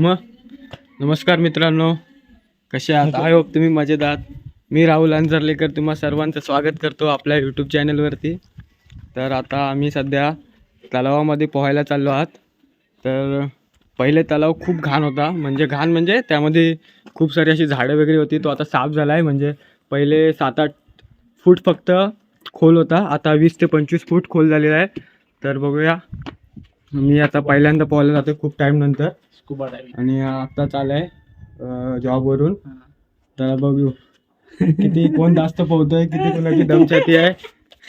मग? नमस्कार मित्रांनो. कसे आहात? आय होप तुम्ही मजेत आहात. मी राहुल अंजरलेकर तुम्हा सर्वांचं स्वागत करतो आपल्या यूट्यूब चॅनलवरती तर आता आम्ही सध्या तलावामध्ये पोहायला चाललो आहात. तर पहिले तलाव खूप घाण होता. म्हणजे घाण म्हणजे त्यामध्ये खूप सारी अशी झाडं वगैरे होती. तो आता साफ झाला आहे म्हणजे पहिले सात आठ फूट फक्त खोल होता. आता वीस ते पंचवीस फूट खोल झालेला आहे. तर बघूया. मी आता पहिल्यांदा पोहायला जातो खूप टाईम नंतर. स्कुबा डायव्हिंग आणि आता चालय जॉबवरून तर बघू. किती कोण जास्त पोहतोय किती कोणाची दमछाती आहे.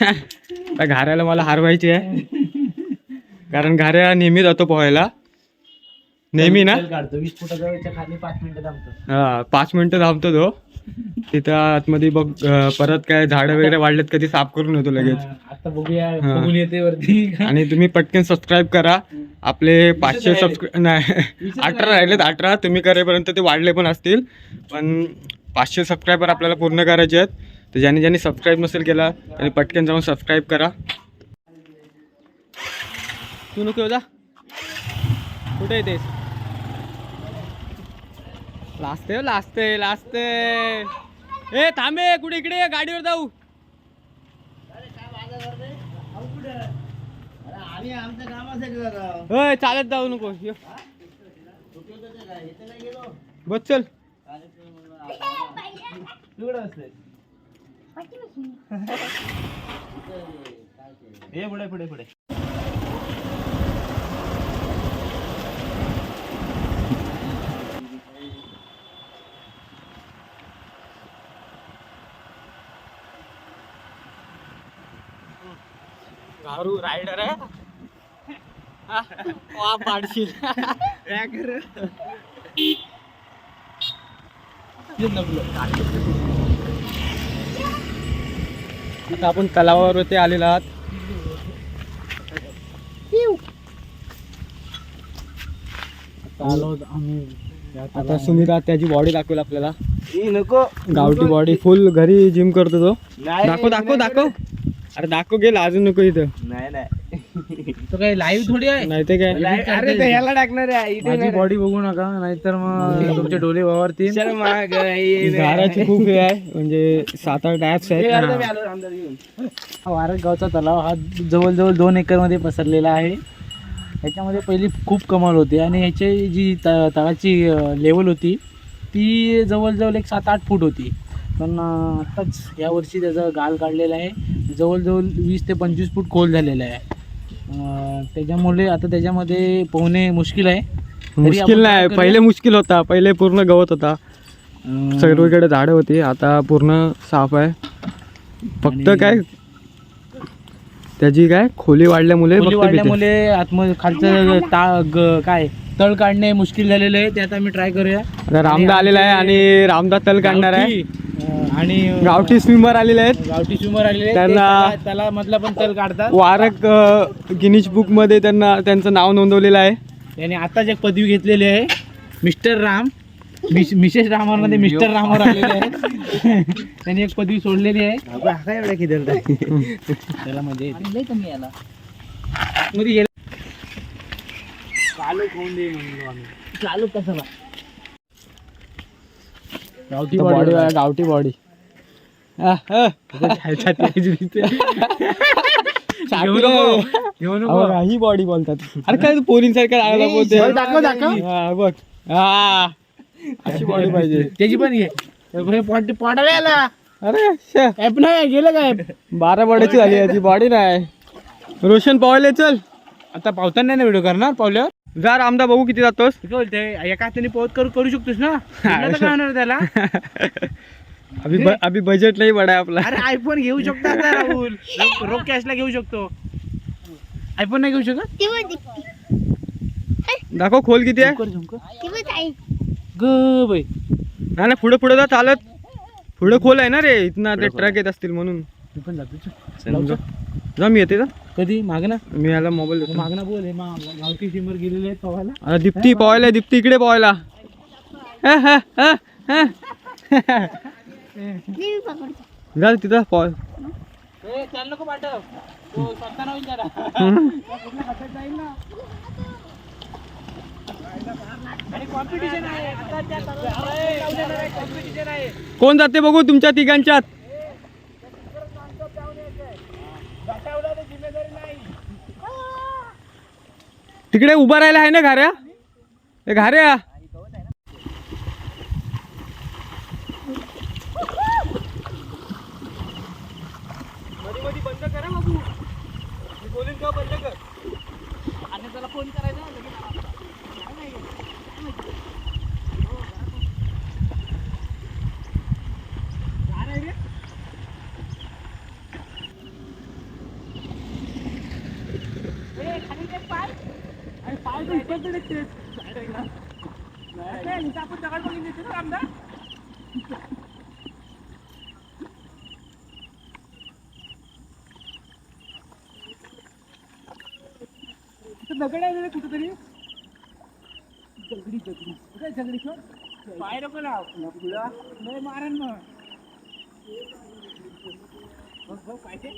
आता घाऱ्याला मला हारवायची आहे. कारण घाऱ्या नेहमी जातो पोहायला. नेहमी ना? काढतो. वीस फुटाच्या खाली पाच मिनिटं थांबतो. हा पाच मिनिटं थांबतो तो. तिथं आतमध्ये बघ परत काय झाडं वगैरे वाढलेत कधी साफ करून येतो लगेच. आता बघूया. बघून येते वरती. आणि तुम्ही पटकन सबस्क्राईब करा. आपले पाचशे सबस्क्राईब नाही अठरा राहिलेत अठरा. तुम्ही करेपर्यंत ते वाढले पण असतील. पण पाचशे सबस्क्रायबर आपल्याला पूर्ण करायचे आहेत. तर ज्यांनी ज्यांनी सबस्क्राईब नसेल केला त्यांनी पटकन जाऊन सबस्क्राईब करा. तू नको जा. कुठे येतेस लाजते लाजते लाजते ए थांबे कुठे इकडे गाडीवर जाऊ. होय चालत जाऊ नको. ये. बस चल. पुढे पुढे पुढे. गारू रायडर आहे. वा पाडशील. आता आपण तलावावरती आलेलो आहात. आलो आम्ही. आता सुमिता त्याची बॉडी दाखवेल आपल्याला. नको. गावठी बॉडी फुल घरी जिम करतो तो. दाखव दाखव दाखव. अरे दाखव गेल अजून नको इथं. नाही नाही. तो काही लाईव्ह थोडी आहे? नाही ते काय. अरे ते ह्याला टाकणार आहे माझी बॉडी बघू नका नाहीतर मग तुमचे डोले वावरतील. घाराची खूप हे आहे म्हणजे सात आठ ॲप्स आहेत. वारक गावचा तलाव हा जवळजवळ दोन एकरमध्ये पसरलेला आहे. ह्याच्यामध्ये पहिली खूप कमाल होती आणि ह्याची जी तळाची लेवल होती ती जवळजवळ एक सात आठ फूट होती. पण आत्ताच यावर्षी त्याचा गाल काढलेला आहे. जवळजवळ वीस ते पंचवीस फूट खोल झालेला आहे. त्याच्यामुळे आता त्याच्यामध्ये पोहणे मुश्किल आहे. मुश्किल नाही पहिले मुश्किल होता पहिले पूर्ण गवत होता. सगळीकडे झाडं होती आता पूर्ण साफ आहे. फक्त काय त्याची काय खोली वाढल्यामुळे. वाढल्यामुळे आतमध्ये खालचं ता काय तळ काढणे मुश्किल झालेलं आहे ते आता आम्ही ट्राय करूया. आता रामदा आलेला आहे आणि रामदा तल काढणार आहे. आणि गावठी स्विमर आलेले आहेत. गावठी स्विमर आलेले आहेत. त्यांना- त्याला मधला पण तल काढतात. वारक गिनीज बुकमध्ये त्यांना त्यांचं नाव नोंदवलेलं आहे. त्याने आताच एक पदवी घेतलेली आहे. मिस्टर राम. मिसेस रामामध्ये मिस्टर रामावर आलेले आहे त्यांनी एक पदवी सोडलेली आहे. त्याला म्हणजे मध्ये गेला. चालू कोण दे म्हणलो आम्ही. चालू कसं गावठी बॉडी गावठी बॉडी ही बॉडी बोलतात. अरे काय तू पोरींसारखं राहायला बोलते बघ, दाखव, दाखव. बघ. हा. अशी बॉडी पाहिजे. त्याची पण घे हे पॉट आला अरे. ऍप नाही गेलं काय बारा बॉडीची झाली याची बॉडी नाही. रोशन पावले चल. आता पावताना नाही व्हिडिओ करणार पावल्यावर? जा रामदा बघू किती जातोस. काय बोलते एका हाताने पोहत करू करू शकतोस ना? त्याला? अभी ब- अभी बजेट नाही बडा आपला. अरे आयफोन घेऊ शकतो आता राहुल. रोख- रोख कॅशला घेऊ शकतो. आयफोन नाही घेऊ शकत? दाखव खोल किती आहे? झुमकर, झुमकर. ग बाई. नाही नाही पुढे पुढे जा चालत. पुढे खोल आहे ना रे इथनं ते ट्रक येत असतील म्हणून. मी पण जातो चल. चल, जा. मी येते जा. कधी? माग ना? मी याला मोबाईल देतो. माग ना बोल हे मा- गावठी सिमर गेलेले आहेत पवायला आता दीप्ती पवायला दीप्ती इकडे पवायला हा, हा, हा, हा. जा तिथं कॉम्पिटिशन आहे. कोण जाते बघू तुमच्या तिघांच्यात? तिकडे उभा राहिला आहे ना घाऱ्या? घाऱ्या मध्ये मध्ये बंद करा बाबू बंद कर आणि त्याला फोन करायचा खाली ते पाय. पाय तर इकडचं आपण दगड बघितली ना आमदार इथं दगड आहे रे कुठेतरी दगडी दगडी कुठे दगडी शोध पाय नको लाव तुला नाही मारण मग बघ बघ पाहिजे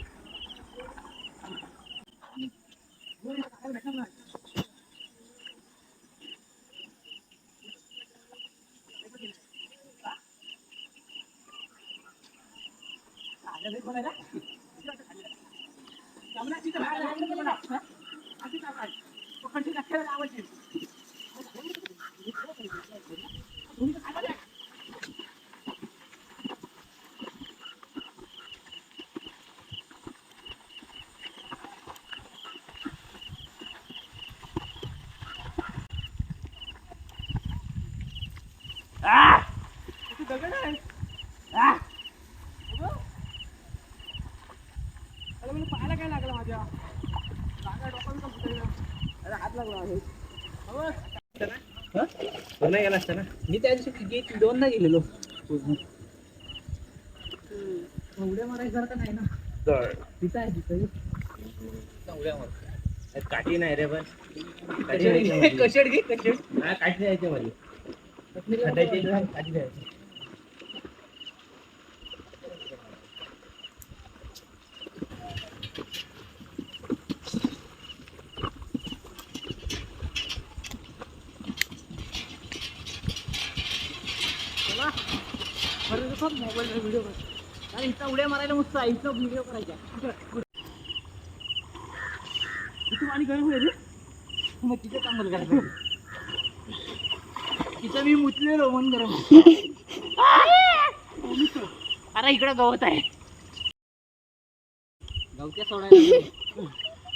अरे मला काय लागलं माझ्या? जागा डोक्याला नाही गेला असता ना? मी त्या दिवशी गेट दोनदा गेलेलो. उड्या मारायसारखं नाही ना. तिथं आहे तिथं काठी नाही रे पण. कशेड? घे कशेड काठी द्यायची मध्ये काठी द्यायची मोबाईल व्हिडिओ कर अरे इथं उड्या मारायला मस्त आहे इथं व्हिडिओ करायचा इथं पाणी गरम होईल मग तिथे चांगलं करायचं तिथं मी मुतलेलो मन गरम अरे इकडं गवत आहे. गवत्या सोडायला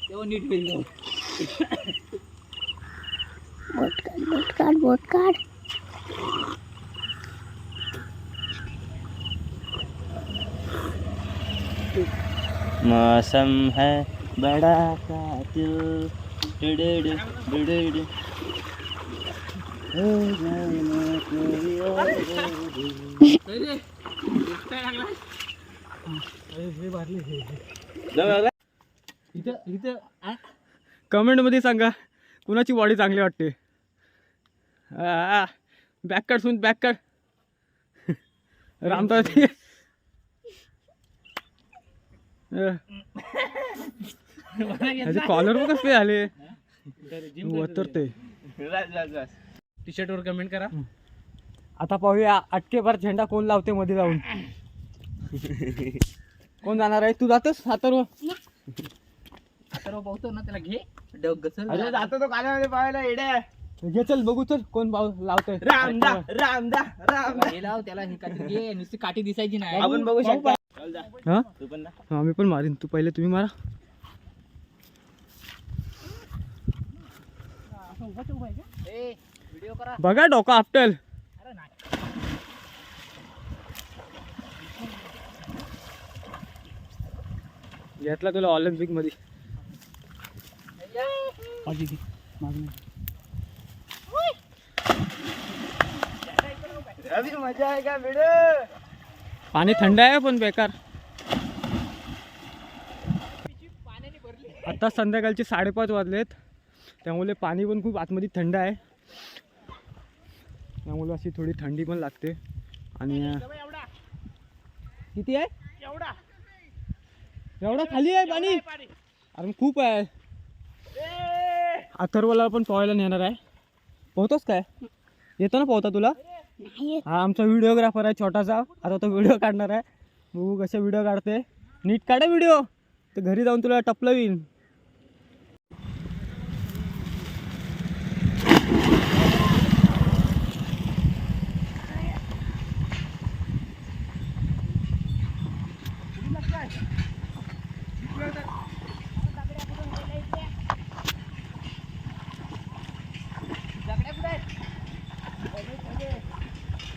तेव्हा नीट होईल गवत. बोट काढ बोट काढ. मौसम है बड़ा कातिल। डुडुडु, हो इथं इथं कमेंटमध्ये सांगा कुणाची बॉडी चांगली वाटते? बॅक काढ सुन बॅक काढ रामदास कॉलर कसले झाले. वतरते. टी शर्ट वर कमेंट करा. आता पाहूया अटकेभर झेंडा कोण लावते मध्ये जाऊन. कोण जाणार आहे? तू जातस सातार तर बघतो ना त्याला घे. डग घसर जातो तो कानामध्ये पाहायला येड्या. घे चल बघू चल कोण बाव लावतोय. रामदा रामदा रामदा हे लाव त्याला हे काठी घे नुसती काठी दिसायची नाही. आपण बघू शकता. चल जा. हा? तू पण ना हा मी पण मारीन. तू पहिले तुम्ही मारा. ए व्हिडिओ करा. बघा डोका आपटेल. अरे नाही. घेतला तुला ऑलिम्पिकमध्ये अभी मजा आएगा पाणी थंड आहे पण बेकार? आता संध्याकाळचे साडेपाच वाजलेत. त्यामुळे पाणी पण खूप आतमध्ये थंड आहे. त्यामुळे अशी थोडी थंडी पण लागते. आणि किती आहे? एवढा. एवढा खाली आहे पाणी? अरे खूप आहे. अथर्वला पण पोहायला नेणार आहे. पोहतोस काय? येतो ना पोहता तुला? हा आमचा व्हिडिओग्राफर आहे छोटासा. आता तो व्हिडिओ काढणार आहे. बघू कसे व्हिडिओ काढते. नीट काढा व्हिडिओ. तर घरी जाऊन तुला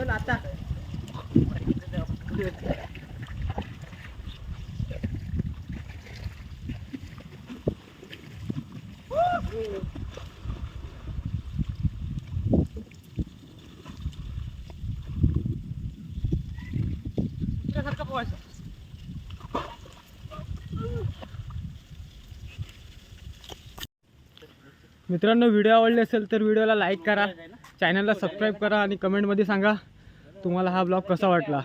आणायचं आता. मित्रांनो व्हिडिओ आवडले असेल तर व्हिडिओला लाईक करा. चॅनलला सबस्क्राईब करा आणि कमेंटमध्ये सांगा. तुम्हाला हा ब्लॉग कसा वाटला?